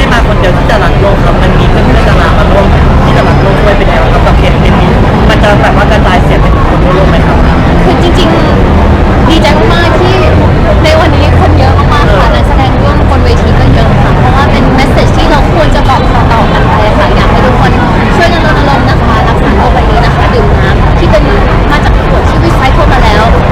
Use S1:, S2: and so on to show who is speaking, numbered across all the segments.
S1: ได้มาคนเดียวที่จะรักโลกครับมันมีเพื่อนๆดารามาร่วมที่จะรักโลกด้วยเป็นไงบ้างครับกับเพจเพจนี้มันจะแบบว่ากระจายเสียงไปถึงคนทั่วโลกไหมครับ
S2: คือจริงๆดีใจมากๆที่ในวันนี้คนเยอะมากๆค่ะนักแสดงร่วมบนเวทีก็เยอะค่ะเพราะว่าเป็นเมสเซจที่เราควรจะบอกต่อๆกันไปค่ะอยากให้ทุกคนช่วยกันรณรงค์นะคะรักษาโลกใบนี้นะคะดื่มน้ำที่เป็นมาจากขวดที่รีไซเคิลมาแล้ว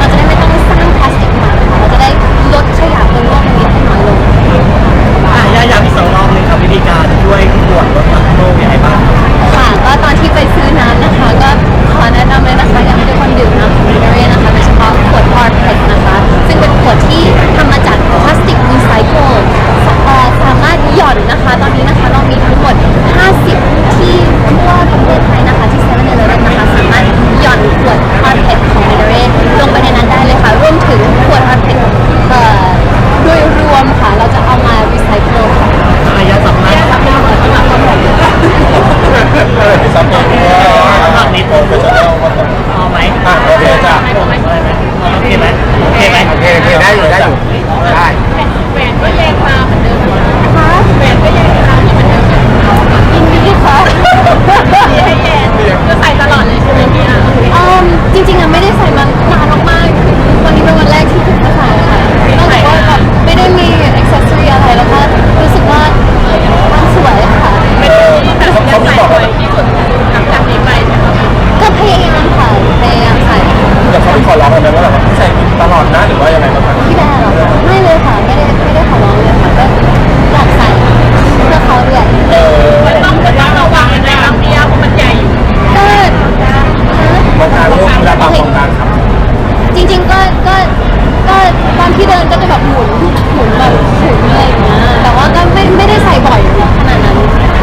S2: นห
S1: มุน
S2: แบบหมุ
S3: นอะ
S2: ไรอย่างเงี้ยแต่ว่าก็ไม่ไม่ได้ใส่บ่อยขนาดนั้น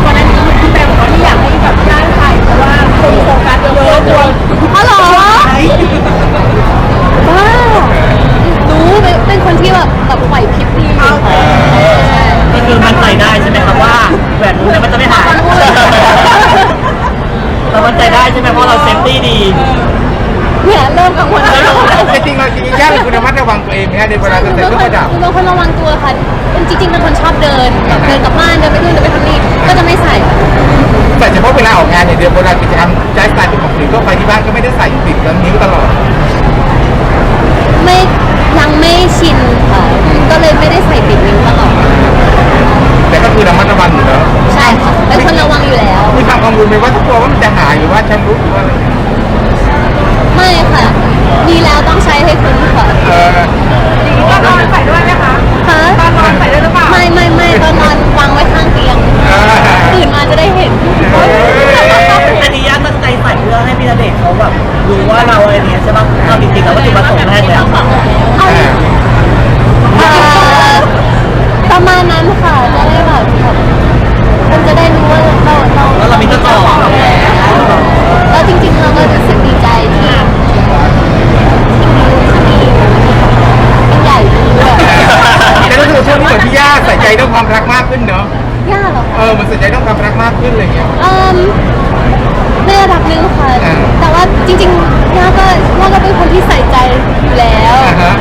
S2: วันนั้นพี่แบร์บอกว่าที่อยากให้แบบย่างใส่เพราะว่าคนโฟกัสเยอะๆกลัวอ๋อเหรอว้ารู้เป็นเป็นคนที่แบบแบบไหวพริบดีค่ะใช่
S1: ก็คือมั่นใจได้ใช่ไหมครับว่าแหวนรู้เนี่ยมันจะไม่หายเรามั่นใจได้ใช่ไหมเพราะเราเซฟตี้ดี
S2: เนี่ยเริ่มกังวลแล้ว
S3: จริงๆเราจริงๆย่าเป็นคุณระมัดระวังตัวเองไหมฮะในเวลาจะ
S2: คือ
S3: ใส่
S2: เป็น
S3: เค
S2: ค
S3: รื่องประดับ
S2: นเป็นคนระวังตัวค่ะจริงๆเป็นคนชอบเดินแบบเดินกลับบ้านเดินไปนู่นเดินไปทำนี่ก็จะไม่ใส่
S3: แต่เฉพาะเวลาออกงานเนี่ยเดี๋ยวเวลากิจกรรมใจสไตล์เป็นของอื่นก็ไปที่บ้านก็ไม่ได้ใส่ติดกับนิ้วตลอด
S2: ไม่ยังไม่ชินค่ะก็เลยไม่ได้ใส่ติดนิ้วตลอด ใช่ป่ะ
S3: เอา
S2: จ
S1: ริงๆแล้ววัตถุประสงค์แรกเลยอะ
S2: เอ่อประมาณนั้นค่ะ จะได้แบบมันจะได้รู้ว่าเราเรา
S1: แล้วเรามีเจ้าของ
S2: แล้วจริงๆเราก็รู้สึกดีใจที่ที่มีเป็นใหญ่ดีด้วย
S3: แต่รู้สึกว่าช่วงนี้เหมือนพี่ย่าใส่ใจเรื่องความรักมากขึ้นเนาะ
S2: ยากเหรอ
S3: เออมันใส่ใจเรื่องความรักมากขึ้นอะไรอย่างเงี้ย
S2: เอม ในระดับหนึ่งค่ะ
S3: อ่า
S2: แต่ว่าจริงๆย่าก็ย่าก็เป็นคนที่ใส่ใจอยู่แล้ว
S3: อ่าฮะ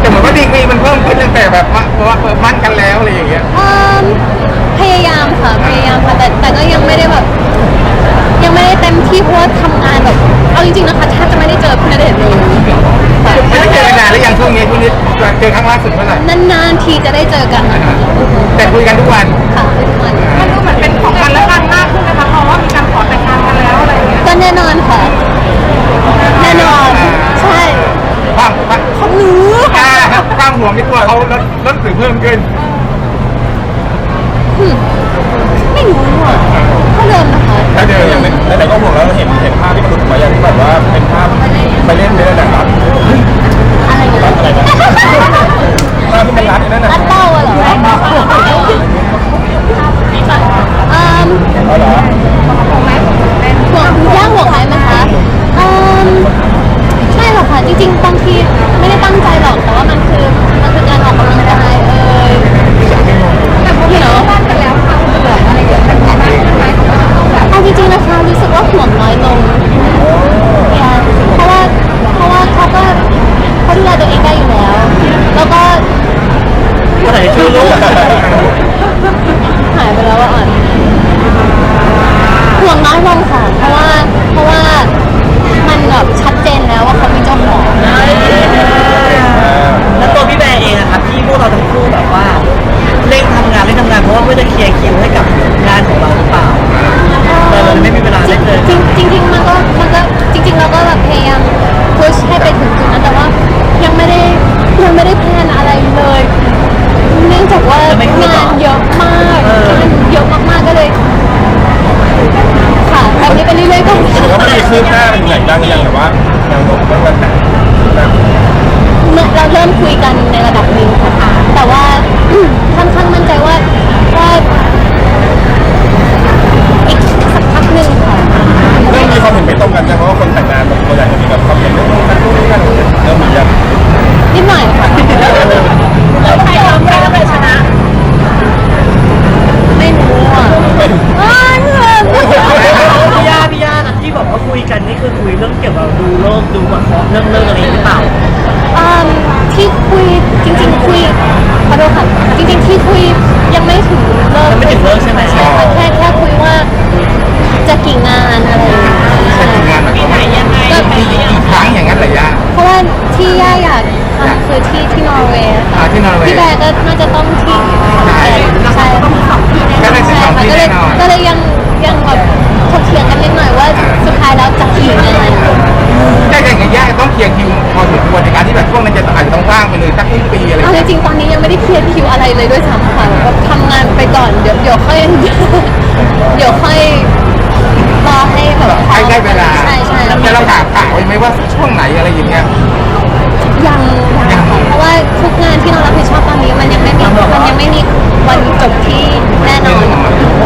S3: แต่เหมือนว่าดีกรีมันเพิ่มขึ้นตั้งแต่แบบว่าเพราะว่าเปิดมั่นกันแล้วอะไรอย่างเงี้ย
S2: เอิ่มพยายามค่ะพยายามค่ะแต่แต่ก็ยังไม่ได้แบบ ยังไม่ได้เต็มที่เพราะว่าทำงานแบบเอาจริงๆนะคะแทบจะไม่ได้เจอพี่ณเดชน์เลยค่ะ
S3: ไม่ได้เจอกันนานแล้วยังช่วงนี้ช่วงนี้เจอครั้งล่าสุดเมื่อไหร่
S2: นานๆทีจะได้เจอกัน
S3: อ่าฮะแต่คุยกันทุกวัน
S2: ค่ะ ก็
S4: แน่นอน
S2: ค่ะ แน่นอน ใช่
S3: ความความ
S2: ของหนู
S3: อ่าความห่วงในตัวเขาลด
S2: ลดห
S3: รือเพิ่
S1: ม
S2: ขึ้น
S4: หึไม่
S3: รู้อะ อยาง
S2: ห่
S3: ไว้ไหมว่าช่วงไหนอะไรอย่างเงี้ย
S2: ยังยังเพราะว่าทุกงานที่เรารับผิดชอบตอนนี้มันยังไม่มีมันยังไม่มีวันจบที่แน่นอน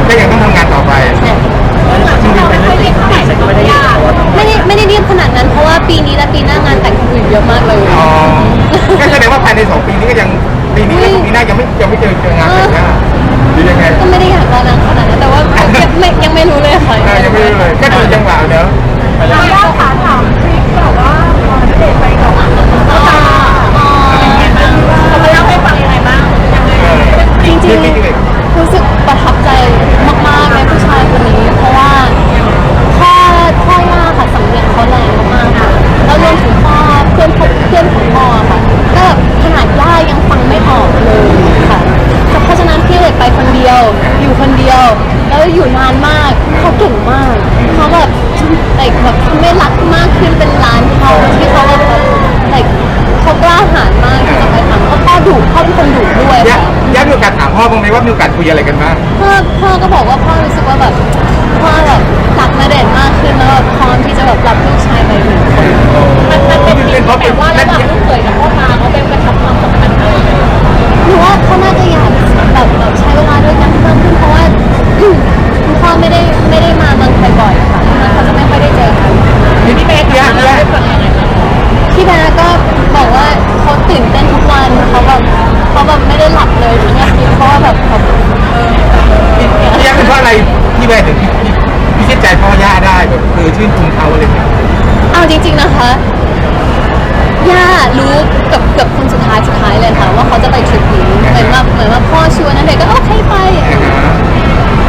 S2: ชื่
S1: น
S2: ชมเขาอะไรแงี้เอาจริง ๆนะคะย่ารู้กับกับคนสุดท้ายสุดท้ายเลยค่ะ ว่าเขาจะไปทริปนี้เหมือนว่าเหมือนว่าพ่อชวนนั่นเลยก็โอเคไป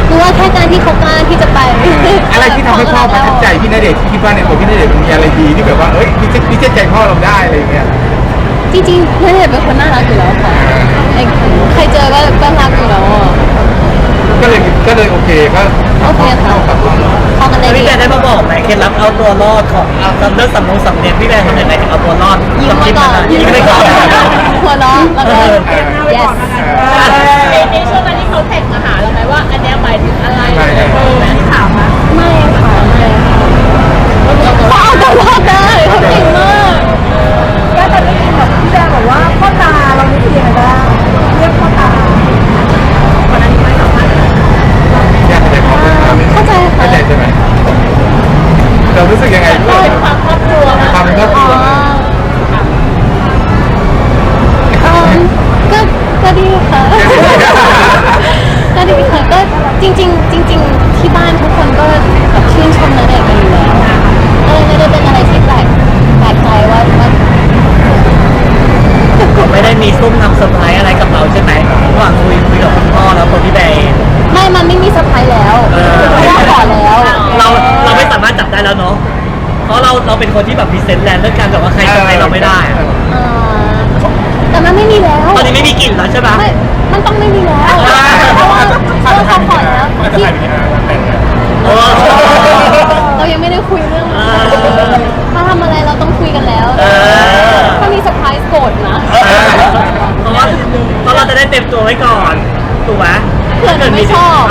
S2: รู้ว่าแค่การที่เขากล้าที่จะไป
S3: อะไรที่ทำให้พ่อประทับใจพี่ณเดชที่คิดว่าในตัวพี่ณเดชมีอะไรดีที่แบบว่าเอ้ยพี่เจ๊พี่เจ๊ใจพ่อเราได้อะไรเงี้ย
S2: จริงๆณเดชน์เป็นคนน่ารักอยู่แล้วค่ะใครเจอก็ก็รักอยู่แล้ว
S3: ก็เลยก็เลยโอเคก็
S2: โอเคค่ะ
S3: กั
S2: น
S1: เล
S2: ย
S1: พี่แบร์ได้มาบอกไหมเคล็ดลับเอาตัวรอดของเอาซัมเดอร์สัมมงสำเร็จพี่แบร์ทำยังไงถึงเอาตัวรอด
S2: ยิ้มไว้ก่อน
S1: ยิ้มไว้ก่อน
S2: ตัวเราะแล้วก็ yes
S4: ในในช่วงนี้เขาแท็กมาหาเราไหมว่าอันนี้หมายถึงอะไร
S2: อไม่
S4: ถามนะไม่
S2: ค่
S3: ไม่
S4: ค่ะ
S3: เขา
S1: เอาตัว เซ
S2: นแล
S1: นด์เรื่องการแบบว่าใครจะใครเราไม่ได้
S2: แต่มันไม่มีแล้ว
S1: ตอนนี้ไม่มีกลิ่นแล้วใช่ปะ
S2: ไม่มันต้องไม่มีแล้ว เพราะว่าเราซัขพอร์ตแล้วที่เรายังไม่ได้คุยเรื่องถ้าทำอะไรเราต้องคุยกันแล้ว
S1: เออ
S2: ถ้ามีเซอร์ไพรส์โกรธนะ
S3: เพราะ
S1: ว่าเราจะได้เต็มตัวไว้ก่อน ถูกไหม
S2: เผื่อหนูไม่ชอบ